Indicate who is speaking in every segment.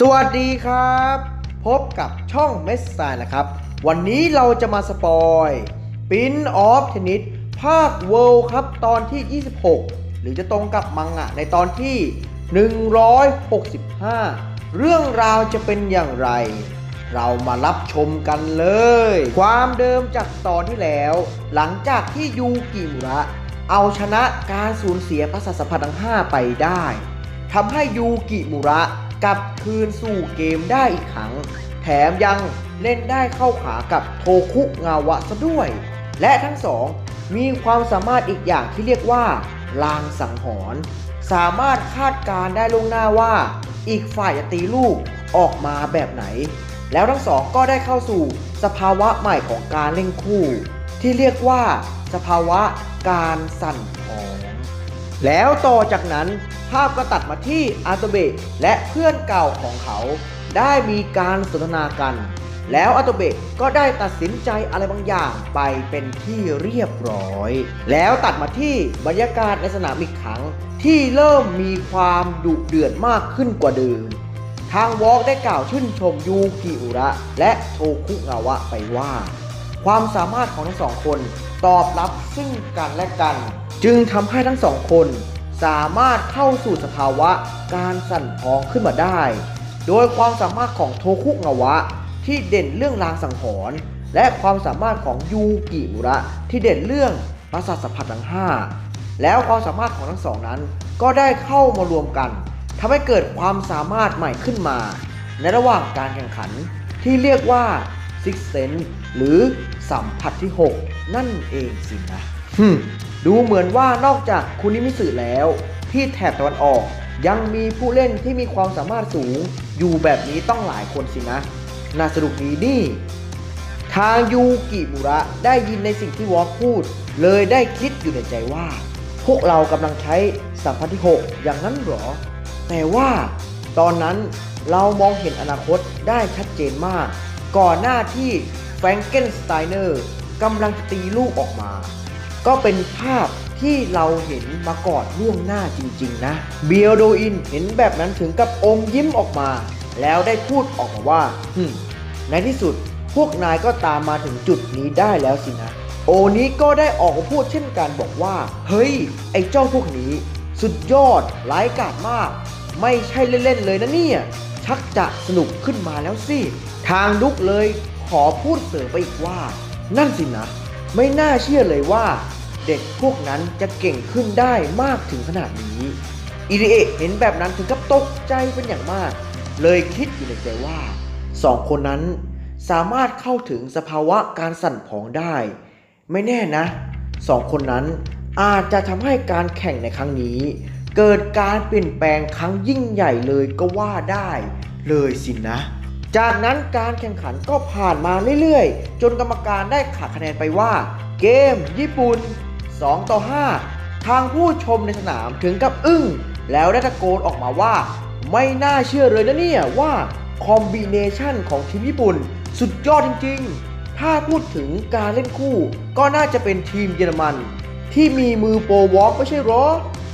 Speaker 1: สวัสดีครับ พบกับช่องเมสไซนะครับ วันนี้เราจะมาสปอยปินออฟเทนนิสภาคเวิลด์ครับตอนที่ 26 หรือจะตรงกับมังงะในตอนที่ 165 เรื่องราวจะเป็นอย่างไร เรามารับชมกันเลย ความเดิมจากตอนที่แล้ว หลังจากที่ยูกิมุระ เอาชนะการสูญเสียประสาทสัมผัสทั้ง 5 ไปได้ทำให้ยูกิมุระ กลับคืนสู่เกมได้อีกครั้ง แถมยังเล่นได้เข้าขากับโทคุงาวะซะด้วย และทั้งสองมีความสามารถอีกอย่างที่เรียกว่า ลางสังหรณ์สามารถคาดการได้ล่วงหน้าว่า อีกฝ่ายจะตีลูกออกมาแบบไหน แล้วทั้งสองก็ได้เข้าสู่สภาวะใหม่ของการเล่นคู่ ที่เรียกว่า สภาวะการสั่นคลอน แล้วต่อจากนั้นภาพก็ตัดมาที่อาโตเบะและเพื่อนเก่าของเขาได้มีการสนทนากัน แล้วอาโตเบะก็ได้ตัดสินใจอะไรบางอย่างไปเป็นที่เรียบร้อย แล้วตัดมาที่บรรยากาศในสนามอีกครั้ง ที่เริ่มมีความดุเดือดมากขึ้นกว่าเดิม ทางวอล์กได้กล่าวชื่นชมยูกิอุระ และโทคุงาวะไปว่า ความสามารถของทั้งสองคนตอบรับซึ่งกันและกัน จึงทำให้ทั้งสองคนสามารถเข้าสู่สภาวะการสั่นพองขึ้นมาได้ โดยความสามารถของโทคุงาวะ ที่เด่นเรื่องลางสังหรณ์และความสามารถของยูกิมุระที่เด่นเรื่องประสาทสัมผัสทั้งห้าแล้วความสามารถของทั้งสองนั้น ก็ได้เข้ามารวมกันทำให้เกิดความสามารถใหม่ขึ้นมา ในระหว่างการแข่งขันที่เรียกว่า Six Sense หรือสัมผัสที่ 6 นั่นเองสินะฮึม ดูเหมือนว่านอกจากคุณนิมิสึแล้ว ที่แถบตะวันออกยังมีผู้เล่นที่มีความสามารถสูง อยู่แบบนี้ต้องหลายคนสินะ น่าสนุกดีนี่ ทางยูกิมุระได้ยินในสิ่งที่วอลพูด เลยได้คิดอยู่ในใจว่า พวกเรากำลังใช้สัมพันธ์ที่ 6 อย่างนั้นหรอ แต่ว่าตอนนั้นเรามองเห็นอนาคตได้ชัดเจนมาก ก่อนหน้าที่แฟรงเกนสไตเนอร์กำลังจะตีลูกออกมา ก็เป็นภาพที่เราเห็นมาก่อนล่วงหน้าจริงๆนะ เบียโดอินเห็นแบบนั้นถึงกับอมยิ้มออกมา แล้วได้พูดออกมาว่าฮึในที่สุดพวกนายก็ตามมาถึงจุดนี้ได้แล้วสินะ โอนี้ก็ได้ออกมาพูดเช่นกันบอกว่า เฮ้ย ไอ้เจ้าพวกนี้ สุดยอดร้ายกาจมาก ไม่ใช่เล่นๆเลยนะเนี่ยชักจะสนุกขึ้นมาแล้วสิ ทางลุกเลยขอพูดเสริมไปอีกว่า นั่นสินะ ไม่น่าเชื่อเลยว่า เด็กพวกนั้นจะเก่งขึ้นได้มากถึงขนาดนี้อิริเอะเห็นแบบนั้นถึงกับตกใจเป็นอย่างมาก เลยคิดอยู่ในใจว่าสองคนนั้นสามารถเข้าถึงสภาวะการสั่นผองได้ ไม่แน่นะสองคนนั้นอาจจะทำให้การแข่งในครั้งนี้ เกิดการเปลี่ยนแปลงครั้งยิ่งใหญ่เลยก็ว่าได้เลยสินะ จากนั้นการแข่งขันก็ผ่านมาเรื่อยๆ จนกรรมการได้ขาดคะแนนไปว่า เกมญี่ปุ่น 2 ต่อ 5 ทางผู้ชมในสนามถึงกับอึ้ง แล้วได้ตะโกนออกมาว่า ไม่น่าเชื่อเลยนะเนี่ยว่าคอมบิเนชันของทีมญี่ปุ่น สุดยอดจริงๆ ถ้าพูดถึงการเล่นคู่ ก็น่าจะเป็นทีมเยอรมัน ที่มีมือโปรวอล์กไม่ใช่หรอ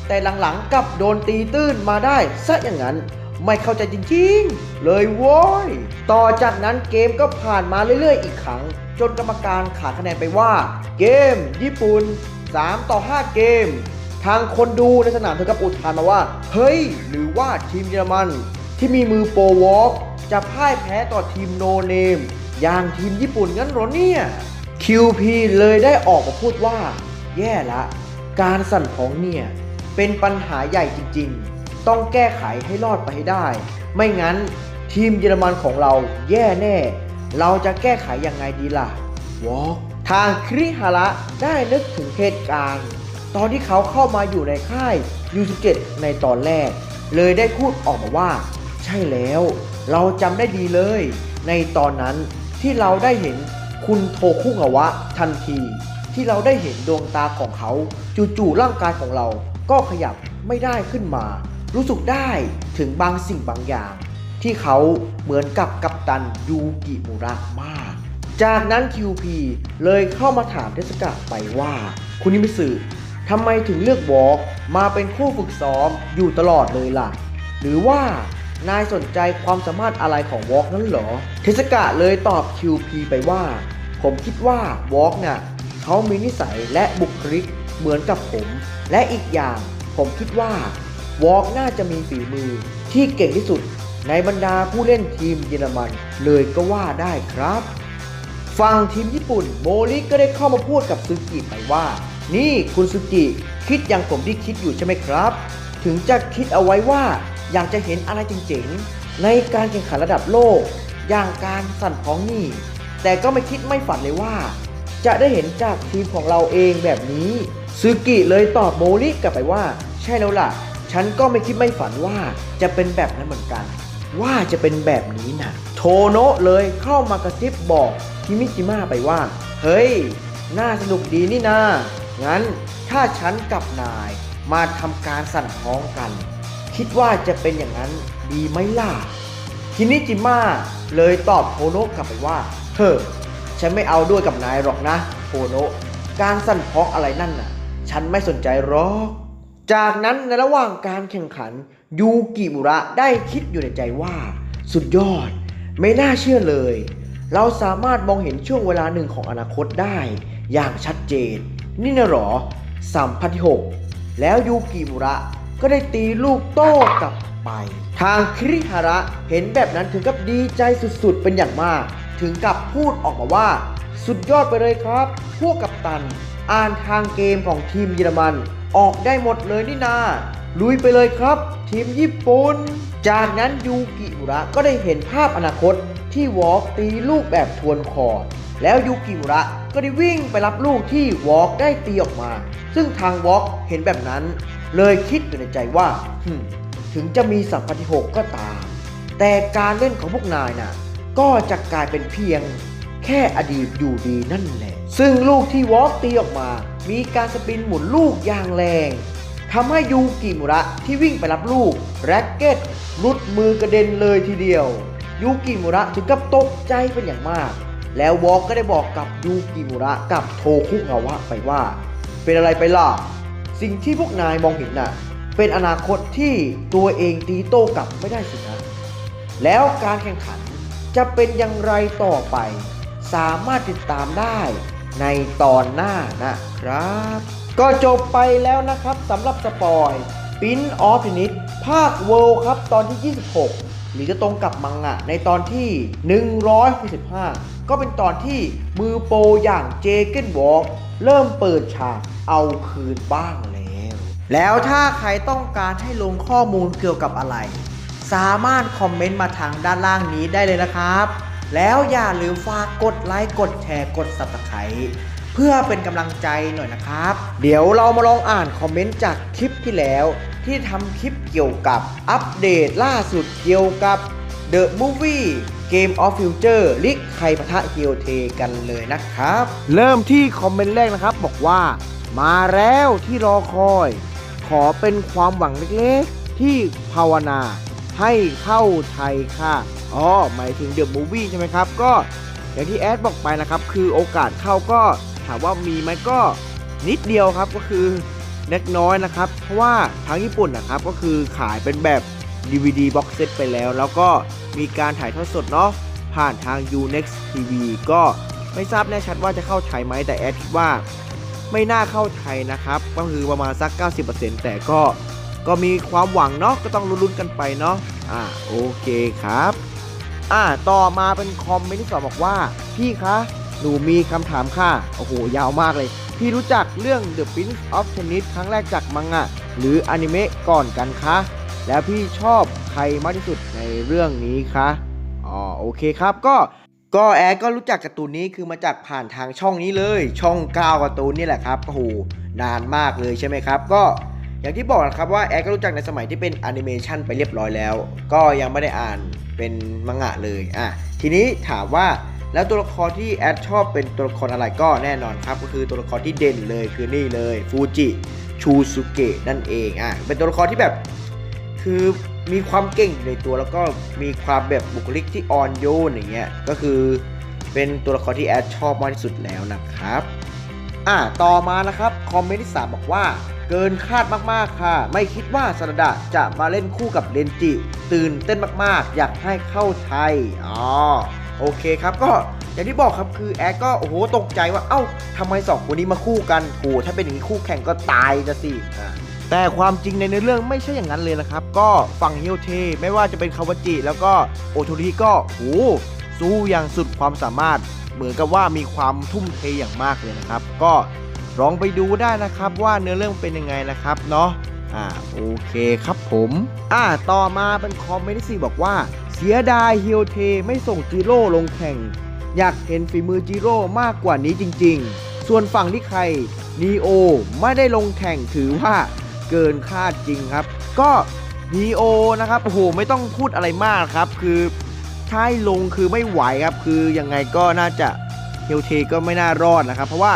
Speaker 1: แต่หลังๆกับโดนตีตื้นมาได้ซะอย่างนั้นไม่เข้าใจจริงๆ เลยโว้ย ต่อจากนั้นเกมก็ผ่านมาเรื่อยๆ อีกครั้ง จนกรรมการขาดคะแนนไปว่า เกมญี่ปุ่น 3 ต่อ 5 เกม ทางคนดูในสนามถึงกับอุทานมาว่า เฮ้ย หรือว่าทีมเยอรมัน ที่มีมือโปรวอล์กจะพ่ายแพ้ต่อทีมโนเนม อย่างทีมญี่ปุ่นงั้นหรอเนี่ย QP เลยได้ออกมาพูดว่า แย่ละ การสั่นของเนี่ย เป็นปัญหาใหญ่จริงๆ ต้องแก้ไขให้รอดไปให้ได้ ไม่งั้นทีมเยอรมันของเราแย่แน่ เราจะแก้ไขยังไงดีล่ะวอล์ ทางคริฮาระได้นึกถึงเหตุการณ์ ตอนที่เขาเข้ามาอยู่ในค่าย U17 ในตอนแรก เลยได้พูดออกมาว่า ใช่แล้ว เราจำได้ดีเลย ในตอนนั้นที่เราได้เห็นคุณโทคุงาวะทันที ที่เราได้เห็นดวงตาของเขาจู่ๆร่างกายของเราก็ขยับไม่ได้ขึ้นมา รู้สึกได้ถึงบางสิ่งบางอย่าง ที่เขาเหมือนกับกัปตันยูกิมุระมาก จากนั้น QP เลยเข้ามาถามเทสกะไปว่า คุณนิมิสึทำไมถึงเลือกวอล์กมาเป็นคู่ฝึกซ้อมอยู่ตลอดเลยล่ะ หรือว่านายสนใจความสามารถอะไรของวอล์กนั้นหรอ เทสกะเลยตอบ QP ไปว่า ผมคิดว่าวอล์กเนี่ยเขามีนิสัยและบุคลิกเหมือนกับผม และอีกอย่างผมคิดว่าวอล์กน่าจะมีฝีมือที่เก่งที่สุดในบรรดาผู้เล่นทีมเยอรมันเลยก็ว่าได้ครับ ฝั่งทีมญี่ปุ่นโมริก็ได้เข้ามาพูดกับซึกิไปว่า นี่คุณซึกิคิดอย่างผมที่คิดอยู่ใช่ไหมครับ ถึงจะคิดเอาไว้ว่าอยากจะเห็นอะไรจริงๆ ในการแข่งขันระดับโลก อย่างการสั่นพ้องนี่ แต่ก็ไม่คิดไม่ฝันเลยว่า จะได้เห็นจากทีมของเราเองแบบนี้ซึกิเลยตอบโมริกลับไปว่า ใช่แล้วล่ะ ฉันก็ไม่คิดไม่ฝันว่าจะเป็นแบบนั้นเหมือนกัน ว่าจะเป็นแบบนี้นะโทโนะเลยเข้ามากระซิบบอกคิมิจิมะไปว่า เฮ้ย น่าสนุกดีนี่นางั้นถ้าฉันกับนายมาทำการสั่นพ้องกัน คิดว่าจะเป็นอย่างนั้นดีไหมล่ะคินิจิมะเลยตอบโทโนะกลับไปว่า เฮ้อฉันไม่เอาด้วยกับนายหรอกนะโทโนะการสั่นพ้องอะไรนั่นน่ะ ฉันไม่สนใจหรอก จากนั้นในระหว่างการแข่งขันยูกิมุระได้คิดอยู่ในใจว่า สุดยอด ไม่น่าเชื่อเลย เราสามารถมองเห็นช่วงเวลาหนึ่งของอนาคตได้ อย่างชัดเจน นี่นะหรอสัมพันธ์ที่หกแล้วยูกิมุระก็ได้ตีลูกโต้กลับไป ทางคริฮาระเห็นแบบนั้นถึงกับดีใจสุดๆ เป็นอย่างมาก ถึงกับพูดออกมาว่า สุดยอดไปเลยครับ พวกกัปตัน อ่านทางเกมของทีมเยอรมัน ออกได้หมดเลยนี่นา ลุยไปเลยครับ ทีมญี่ปุ่น จากนั้นยูกิมุระก็ได้เห็นภาพอนาคตที่วอล์กตีลูกแบบทวนคอร์ดแล้วยูกิมุระก็ได้วิ่งไปรับลูกที่วอล์กได้ตีออกมา ซึ่งทางวอล์กเห็นแบบนั้น เลยคิดอยู่ในใจว่าถึงจะมีสัมพันธ์ที่หกก็ตาม แต่การเล่นของพวกนายน่ะ ก็จะกลายเป็นเพียงแค่อดีตอยู่ดีนั่นแหละ ซึ่งลูกที่วอล์กตีออกมา มีการสปินหมุนลูกอย่างแรงทำให้ยูกิมุระที่วิ่งไปรับลูก แร็กเก็ตหลุดมือกระเด็นเลยทีเดียวยูกิมุระถึงกับตกใจเป็นอย่างมาก แล้ววอลกก็ได้บอกกับยูกิมุระกับโทคุงาวะไปว่า เป็นอะไรไปล่ะ สิ่งที่พวกนายมองเห็นน่ะ เป็นอนาคตที่ตัวเองตีโต้กลับไม่ได้สินะแล้วการแข่งขันจะเป็นอย่างไรต่อไป สามารถติดตามได้ ในตอนหน้านะครับ ก็จบไปแล้วนะครับสำหรับสปอยปิ้นออฟนิตภาคเวิลด์ครับตอนที่ 26 หรือจะตรงกับมังงะในตอนที่ 165 ก็เป็นตอนที่มือโปรอย่างเจเกนวอล์กเริ่มเปิดฉากเอาคืนบ้างแล้ว แล้วถ้าใครต้องการให้ลงข้อมูลเกี่ยวกับอะไร สามารถคอมเมนต์มาทางด้านล่างนี้ได้เลยนะครับ แล้วอย่าลืมฝากกดไลค์กดแชร์กด subscribe เพื่อเป็นกำลังใจหน่อยนะครับ เดี๋ยวเรามาลองอ่านคอมเมนต์จากคลิปที่แล้ว ที่ทำคลิปเกี่ยวกับอัปเดตล่าสุดเกี่ยวกับ The Movie Game of Future ลิกใครปะทะเกียวเทกันเลยนะครับ เริ่มที่คอมเมนต์แรกนะครับ บอกว่า มาแล้วที่รอคอย ขอเป็นความหวังเล็กๆ ที่ภาวนา ให้เข้าไทยค่ะอ๋อหมายถึงเดอะมูฟวี่ใช่ไหมครับ ก็อย่างที่แอดบอกไปนะครับ คือโอกาสเข้าก็ถามว่ามีไหมก็นิดเดียวครับก็คือเล็กน้อยนะครับ เพราะว่าทางญี่ปุ่นนะครับก็คือขายเป็นแบบ DVD box set ไปแล้ว แล้วก็มีการถ่ายทอดสดเนาะผ่านทาง Unext TV ก็ไม่ทราบแน่ชัดว่าจะเข้าไทยไหมแต่แอดคิดว่า ไม่น่าเข้าไทยนะครับ ก็คือประมาณสัก 90%แต่ก็ ก็มีความหวังเนาะก็ต้องลุ้นๆกันไปเนาะอ่าโอเคครับ อ่าต่อมาเป็นคอมเมนต์ที่สองบอกว่า พี่คะหนูมีคำถามค่ะ โอ้โห ยาวมากเลย พี่รู้จักเรื่อง The Prince of Tennis ครั้งแรกจากมังงะหรืออนิเมะก่อนกันคะ แล้วพี่ชอบใครมากที่สุดในเรื่องนี้คะอ๋อโอเคครับก็ก็แอดก็รู้จักการ์ตูนนี้คือมาจากผ่านทางช่องนี้เลย ช่องก้าวการ์ตูนนี่แหละครับโอ้โหนานมากเลยใช่ไหมครับ ก็ อย่างที่บอกนะครับว่าแอดก็รู้จักในสมัยที่เป็นแอนิเมชันไปเรียบร้อยแล้ว ก็ยังไม่ได้อ่านเป็นมังงะเลยอะทีนี้ถามว่าแล้วตัวละครที่แอดชอบเป็นตัวละครอะไรก็แน่นอนครับ ก็คือตัวละครที่เด่นเลยคือนี่เลยฟูจิชูสุเกะนั่นเองอะเป็นตัวละครที่แบบคือมีความเก่งในตัวแล้วก็มีความแบบบุคลิกที่อ่อนโยนอย่างเงี้ยก็คือเป็นตัวละครที่แอดชอบมากที่สุดแล้วนะครับ อ่าต่อมานะครับคอมเมนต์ที่สามบอกว่าเกินคาดมากๆค่ะ ไม่คิดว่าสรดะจะมาเล่นคู่กับเรนจิ ตื่นเต้นมากๆ อยากให้เข้าไทยอ๋อโอเคครับก็อย่างที่บอกครับคือแอดก็โอ้โหตกใจว่าเอ้าทำไมสองคนนี้มาคู่กันโหถ้าเป็นอย่างนี้คู่แข่งก็ตายจะสิอ่าแต่ความจริงในเนื้อเรื่องไม่ใช่อย่างนั้นเลยนะครับ ก็ฝั่งเฮียวเท ไม่ว่าจะเป็นคาวาจิ แล้วก็โอโทริก็โหสู้อย่างสุดความสามารถ เหมือนกับว่ามีความทุ่มเทอย่างมากเลยนะครับ ก็ลองไปดูได้นะครับว่าเนื้อเรื่องเป็นยังไงนะครับเนาะอ่าโอเคครับผมอ่าต่อมาเป็นคอมเมนต์ที่บอกว่า เสียดายเฮียวเทไม่ส่งจิโร่ลงแข่ง อยากเห็นฝีมือจิโร่มากกว่านี้จริง ๆ ส่วนฝั่งที่ใครนีโอไม่ได้ลงแข่งถือว่าเกินคาดจริงครับ ก็นีโอนะครับโอ้โหไม่ต้องพูดอะไรมากครับ คือ ถ้าให้ลงคือไม่ไหวครับ คือยังไงก็น่าจะเฮลเทก็ไม่น่ารอดนะครับ เพราะว่า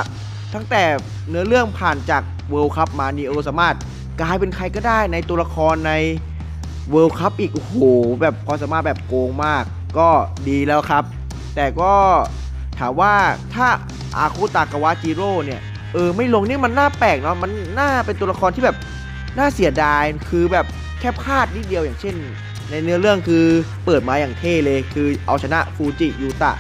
Speaker 1: ตั้งแต่เนื้อเรื่องผ่านจากเวิลด์คัพมานีโอสามารถกลายเป็นใครก็ได้ในตัวละครในเวิลด์คัพอีกโอ้โหแบบความสามารถแบบโกงมาก ก็ดีแล้วครับ แต่ก็ถามว่าถ้าอาคุตากาวะจิโร่เนี่ยเออไม่ลงนี่มันน่าแปลกเนาะมันน่าเป็นตัวละครที่แบบน่าเสียดายคือแบบแค่พลาดนิดเดียวอย่างเช่น ในเนื้อเรื่องคือเปิดมาอย่างเท่เลยคือเอาชนะฟูจิยูตะ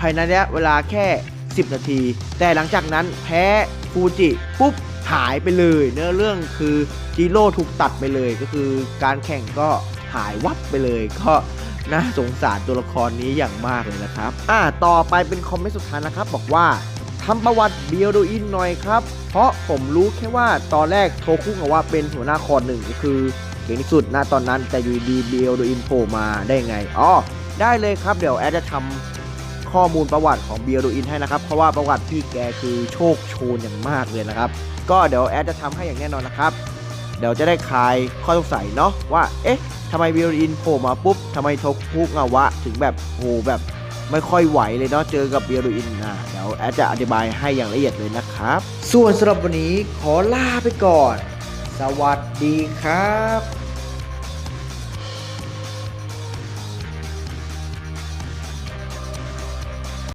Speaker 1: ภายในระยะเวลาแค่ 10 นาที แต่หลังจากนั้นแพ้ฟูจิปุ๊บหายไปเลย เนื้อเรื่องคือจิโร่ถูกตัดไปเลยก็คือการแข่งก็หายวับไปเลยก็น่าสงสารตัวละครนี้อย่างมากเลยนะครับ อ่า ต่อไปเป็นคอมเมนต์สุดท้ายนะครับ บอกว่าทำประวัติเบียโดอินหน่อยครับ เพราะผมรู้แค่ว่าตอนแรกโทคุกับว่าเป็นหัวหน้าคอหนึ่งก็คือ ก่งที่สุดณตอนนั้นแต่อยู่ดีเบียโดอินโผล่มาได้ไงอ๋อได้เลยครับเดี๋ยวแอดจะทำข้อมูลประวัติของเบียโดอินให้นะครับ เพราะว่าประวัติพี่แกคือโชคโชนอย่างมากเลยนะครับ ก็เดี๋ยวแอดจะทำให้อย่างแน่นอนนะครับ เดี๋ยวจะได้คลายข้อสงสัยเนาะว่าเอ๊ะทำไมเบียโดอินโผล่มาปุ๊บทำไมโทคุกาวะ ถึงแบบโหแบบไม่ค่อยไหวเลยเนาะเจอกับเบียรูอินนะเดี๋ยวแอดจะอธิบายให้อย่างละเอียดเลยนะครับ ส่วนสำหรับวันนี้ขอลาไปก่อน สวัสดีครับ